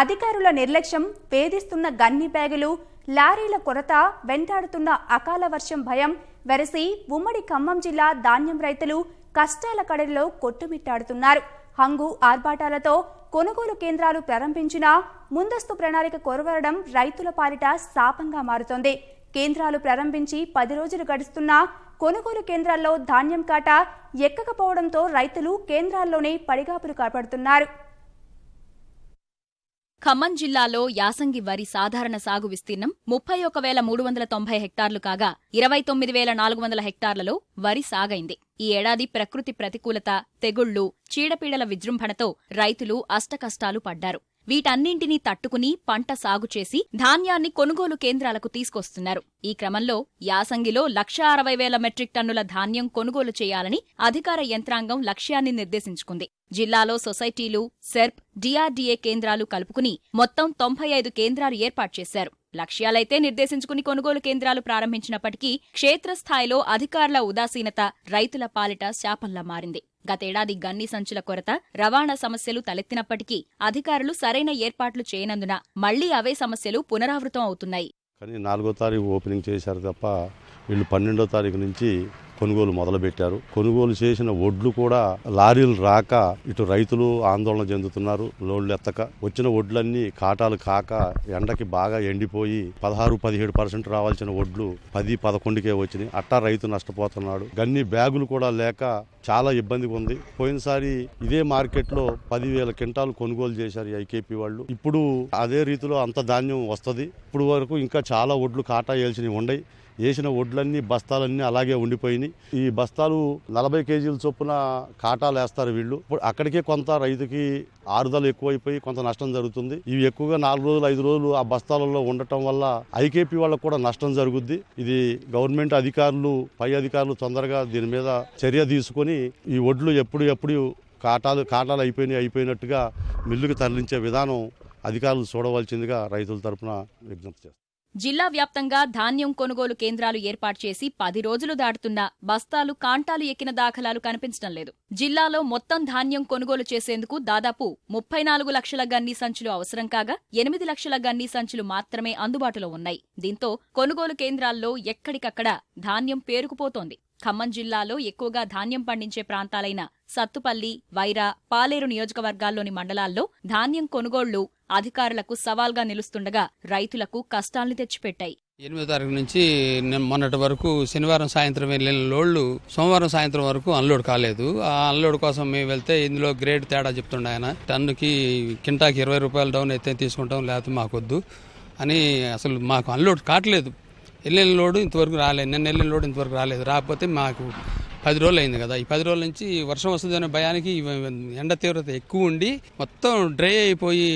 అధికారుల నిర్లక్ష్యం వేధిస్తున్న గన్ని బ్యాగులు లారీల కొరత వెంటాడుతున్న అకాల వర్షం భయం వెరసి ఉమ్మడి ఖమ్మం జిల్లా ధాన్యం రైతులు కష్టాల కడలిలో కొట్టుమిట్టాడుతున్నారు. హంగు ఆర్భాటాలతో కొనుగోలు కేంద్రాలు ప్రారంభించినా ముందస్తు ప్రణాళిక కొరవరడం రైతుల పాలిట శాపంగా మారుతోంది. కేంద్రాలు ప్రారంభించి పది రోజులు గడుస్తున్నా కొనుగోలు కేంద్రాల్లో ధాన్యం కాట ఎక్కకపోవడంతో రైతులు కేంద్రాల్లోనే పడిగాపులు కాపాడుతున్నారు. ఖమ్మం జిల్లాలో యాసంగి వరి సాధారణ సాగు విస్తీర్ణం ముప్పై ఒక వేల మూడు వందల తొంభై హెక్టార్లు కాగా ఇరవై తొమ్మిది వేల నాలుగు వందల హెక్టార్లలో వరి సాగైంది. ఈ ఏడాది ప్రకృతి ప్రతికూలత తెగుళ్ళు చీడపీడల విజృంభణతో రైతులు అష్టకష్టాలు పడ్డారు. వీటన్నింటినీ తట్టుకుని పంట సాగు చేసి ధాన్యాన్ని కొనుగోలు కేంద్రాలకు తీసుకొస్తున్నారు. ఈ క్రమంలో యాసంగిలో లక్ష అరవై వేల మెట్రిక్ టన్నుల ధాన్యం కొనుగోలు చేయాలని అధికార యంత్రాంగం లక్ష్యాన్ని నిర్దేశించుకుంది. జిల్లాలో సొసైటీలు సెర్ప్ డిఆర్డీఏ కేంద్రాలు కలుపుకుని మొత్తం తొంభై ఐదు కేంద్రాలు ఏర్పాటు చేశారు. లక్ష్యాలైతే నిర్దేశించుకుని కొనుగోలు కేంద్రాలు ప్రారంభించినప్పటికీ క్షేత్రస్థాయిలో అధికారుల ఉదాసీనత రైతుల పాలిట శాపంలా మారింది. గతేడాది గన్ని సంచుల కొరత రవాణా సమస్యలు తలెత్తినప్పటికీ అధికారులు సరైన ఏర్పాట్లు చేయనందున మళ్ళీ అవే సమస్యలు పునరావృతం అవుతున్నాయి. కానీ నాలుగో తారీఖు ఓపెనింగ్ చేశారు తప్ప వీళ్ళు పన్నెండో తారీఖు నుంచి కొనుగోలు మొదలుపెట్టారు. కొనుగోలు చేసిన వడ్లు కూడా లారీలు రాక ఇటు రైతులు ఆందోళన చెందుతున్నారు. లోన్లు ఎత్తక. వచ్చిన వడ్లన్నీ కాటాలు కాక ఎండకి బాగా ఎండిపోయి పదహారు పదిహేడు పర్సెంట్ రావాల్సిన వడ్లు పది పదకొండుకే వచ్చినాయి. అట్టా రైతు నష్టపోతున్నాడు. గన్ని బ్యాగులు కూడా లేక చాలా ఇబ్బందిగా ఉంది. పోయినసారి ఇదే మార్కెట్లో పదివేల క్వింటాలు కొనుగోలు చేశారు ఐకేపీ వాళ్ళు. ఇప్పుడు అదే రీతిలో అంత ధాన్యం వస్తుంది. ఇప్పుడు వరకు ఇంకా చాలా వడ్లు కాటా వేయాల్సినవి ఉండయి. వేసిన వడ్లన్నీ బస్తాలన్నీ అలాగే ఉండిపోయినాయి. ఈ బస్తాలు నలభై కేజీల చొప్పున కాటాలు వేస్తారు వీళ్ళు. ఇప్పుడు అక్కడికే కొంత రైతుకి ఆరుదల ఎక్కువైపోయి కొంత నష్టం జరుగుతుంది. ఇవి ఎక్కువగా నాలుగు రోజులు ఐదు రోజులు ఆ బస్తాలలో ఉండటం వల్ల ఐకేపీ వాళ్ళకు కూడా నష్టం జరుగుద్ది. ఇది గవర్నమెంట్ అధికారులు పై అధికారులు తొందరగా దీని మీద చర్య తీసుకొని ఈ వడ్లు ఎప్పుడు ఎప్పుడు కాటాలు కాటాలు అయిపోయినాయి అయిపోయినట్టుగా మిల్లుకు తరలించే విధానం అధికారులు చూడవలసిందిగా రైతుల తరపున విజ్ఞప్తి చేస్తారు జిల్లా వ్యాప్తంగా ధాన్యం కొనుగోలు కేంద్రాలు ఏర్పాటు చేసి పది రోజులు దాటుతున్నా బస్తాలు కాంటాలు ఎక్కిన దాఖలాలు కనిపించడం లేదు. జిల్లాలో మొత్తం ధాన్యం కొనుగోలు చేసేందుకు దాదాపు ముప్పై నాలుగు లక్షల గన్నీ సంచులు అవసరం కాగా ఎనిమిది లక్షల గన్నీ సంచులు మాత్రమే అందుబాటులో ఉన్నాయి. దీంతో కొనుగోలు కేంద్రాల్లో ఎక్కడికక్కడ ధాన్యం పేరుకుపోతోంది. ఖమ్మం జిల్లాలో ఎక్కువగా ధాన్యం పండించే ప్రాంతాలైన సత్తుపల్లి వైరా పాలేరు నియోజకవర్గాల్లోని మండలాల్లో ధాన్యం కొనుగోళ్ళు అధికారులకు సవాల్గా నిలుస్తుండగా రైతులకు కష్టాల్ని తెచ్చిపెట్టాయి. ఎనిమిదో తారీఖు నుంచి మొన్నటి వరకు శనివారం సాయంత్రం వెళ్ళిన లోడ్లు సోమవారం సాయంత్రం వరకు అన్లోడ్ కాలేదు. ఆ అన్లోడ్ కోసం మేము వెళ్తే ఇందులో గ్రేడ్ తేడా చెప్తుండే ఆయన. టన్నుకి కింటాకి ఇరవై రూపాయలు డౌన్ అయితే తీసుకుంటాం లేకపోతే మాకొద్దు అని అసలు మాకు అన్లోడ్ కావట్లేదు. ఎల్లెళ్ళ లోడు ఇంతవరకు రాలేదు. నిన్న ఎల్లెళ్ళ లోడు ఇంతవరకు రాలేదు. రాకపోతే మాకు పది రోజులు అయింది కదా. ఈ పది రోజుల నుంచి వర్షం వస్తుందనే భయానికి ఎండ తీవ్రత ఎక్కువ ఉండి మొత్తం డ్రై అయిపోయి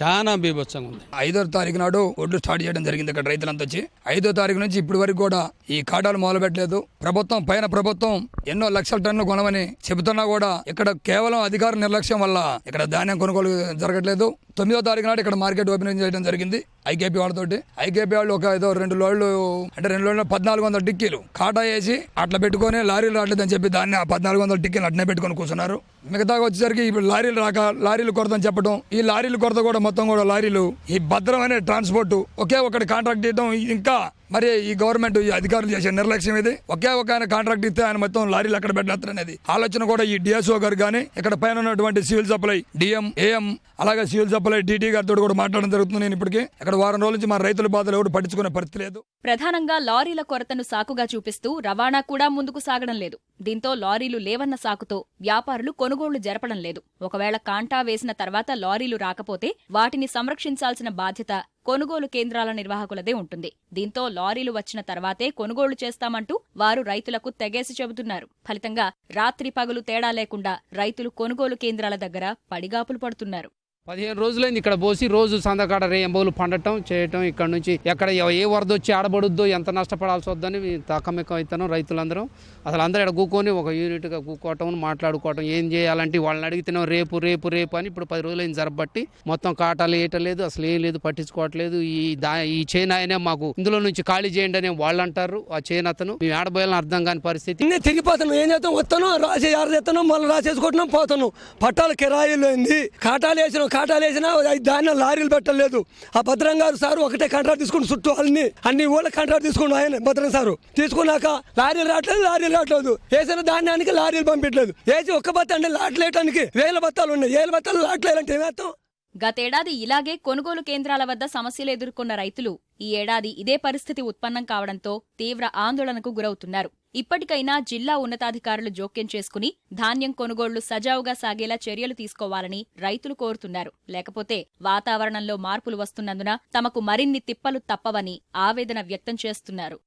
చాలా బీభత్సంగా ఉంది. ఐదో తారీఖు నాడు ఒడ్లు స్టార్ట్ చేయడం జరిగింది ఇక్కడ రైతులంతా వచ్చి. ఐదో తారీఖు నుంచి ఇప్పటి వరకు కూడా ఈ కాటాలు మొదలు పెట్టలేదు ప్రభుత్వం పైన ప్రభుత్వం ఎన్నో లక్షల టన్నులు కొనమని చెబుతున్నా కూడా ఇక్కడ కేవలం అధికార నిర్లక్ష్యం వల్ల ఇక్కడ ధాన్యం కొనుగోలు జరగట్లేదు. తొమ్మిదో తారీఖు నాడు ఇక్కడ మార్కెట్ ఓపెనింగ్ చేయడం జరిగింది ఐకేపీ వాళ్ళతోటి. ఐకేపీ వాళ్ళు ఒక ఏదో రెండు లోళ్ళు అంటే రెండు లోళ్ళు పద్నాలుగు వందల టిక్కీలు కాటా వేసి అట్లా పెట్టుకొని లారీలు రావట్లేదని చెప్పి దాన్ని ఆ పద్నాలుగు వందల టిక్కెట్లు అట్నే పెట్టుకొని కూర్చున్నారు. మిగతా వచ్చేసరికి ఇప్పుడు లారీలు రాక లారీలు కొరతని చెప్పడం ఈ లారీలు కొరత కూడా మొత్తం కూడా లారీలు. ఈ భద్రమైన ట్రాన్స్పోర్ట్ ఒకే ఒకటి కాంట్రాక్ట్ ఇవ్వడం ఇంకా మరి ఈ గవర్నమెంట్ ఈ అధికారులు చేసే నిర్లక్ష్యం ఇది ఒకే ఒక ఆయన కాంట్రాక్ట్ ఇస్తే ఆయన మొత్తం లారీలు అక్కడ పెట్టినట్టు ఆలోచన కూడా ఈ డిఎస్ఓ గారు కానీ ఇక్కడ పైన ఉన్నటువంటి సివిల్ సప్లై డిఎం ఏఎం అలాగే సివిల్ సప్లై డిటి గారితో కూడా మాట్లాడడం జరుగుతుంది నేను ఇప్పటికీ. ఇక్కడ వారం రోజుల నుంచి మా రైతుల బాధలు ఎవరు పట్టించుకునే పరిస్థితి లేదు. ప్రధానంగా లారీల కొరతను సాకుగా చూపిస్తూ రవాణా కూడా ముందుకు సాగడం లేదు. దీంతో లారీలు లేవన్న సాకుతో వ్యాపారులు కొనుగోళ్ళు జరపడం లేదు. ఒకవేళ కాంటా వేసిన తర్వాత లారీలు రాకపోతే వాటిని సంరక్షించాల్సిన బాధ్యత కొనుగోలు కేంద్రాల నిర్వాహకులదే ఉంటుంది. దీంతో లారీలు వచ్చిన తర్వాతే కొనుగోళ్ళు చేస్తామంటూ వారు రైతులకు తెగేసి చెబుతున్నారు. ఫలితంగా రాత్రి పగలు తేడా లేకుండా రైతులు కొనుగోలు కేంద్రాల దగ్గర పడిగాపులు పడుతున్నారు. పదిహేను రోజులైంది ఇక్కడ పోసి రోజు సందకాడ రేయంబోలు పండటం చేయటం ఇక్కడ నుంచి ఎక్కడ ఏ వరద వచ్చి ఆడబడుద్దో ఎంత నష్టపడాల్సి వద్దని తక్కమెక్కం అవుతాను రైతులందరం. అసలు అందరూ ఇక్కడ కూకొని ఒక యూనిట్గా కూకోవటం మాట్లాడుకోవటం ఏం చేయాలంటే వాళ్ళని అడిగితేనే రేపు రేపు రేపు అని ఇప్పుడు పది రోజులైంది జరబట్టి మొత్తం కాటాలు వేయటం లేదు అసలు ఏం లేదు పట్టించుకోవట్లేదు. ఈ దా ఈ చైన్ ఆయనే మాకు ఇందులో నుంచి ఖాళీ చేయండి అని వాళ్ళు అంటారు ఆ చైన్ అతను. మేము ఆడబోయాలని అర్థం కాని పరిస్థితి. నేను తిరిగిపోతాను ఏం చేస్తాం? వస్తాను రాసే ఆరు చేస్తాను మళ్ళీ రాసేసుకుంటున్నాం పోతాను పట్టాలు కిరాయిలు అయింది. కాటాలు వేసిన టాటాలు వేసినా ఐదు ధాన్యం లారీలు పెట్టలేదు. ఆ భద్రం గారు ఒకటే కాంట్రాక్ట్ తీసుకుని చుట్టూ అన్ని అన్ని ఊళ్ళ కాంట్రాక్ట్ తీసుకుని ఆయన భద్రం సారు. తీసుకున్నాక లారీలు రావట్లేదు లారీలు రావట్లేదు. వేసిన ధాన్యానికి లారీలు పంపించలేదు. వేసి ఒక్క బత్త అంటే లాట్లేయటానికి వేల బత్తాలు ఉన్నాయి. వేల బత్తాలు లాట్లేయాలంటే ఏమేస్తాం గతేడాది ఇలాగే కొనుగోలు కేంద్రాల వద్ద సమస్యలు ఎదుర్కొన్న రైతులు ఈ ఏడాది ఇదే పరిస్థితి ఉత్పన్నం కావడంతో తీవ్ర ఆందోళనకు గురవుతున్నారు. ఇప్పటికైనా జిల్లా ఉన్నతాధికారులు జోక్యం చేసుకుని ధాన్యం కొనుగోళ్ళు సజావుగా సాగేలా చర్యలు తీసుకోవాలని రైతులు కోరుతున్నారు. లేకపోతే వాతావరణంలో మార్పులు వస్తున్నందున తమకు మరిన్ని తిప్పలు తప్పవని ఆవేదన వ్యక్తం చేస్తున్నారు.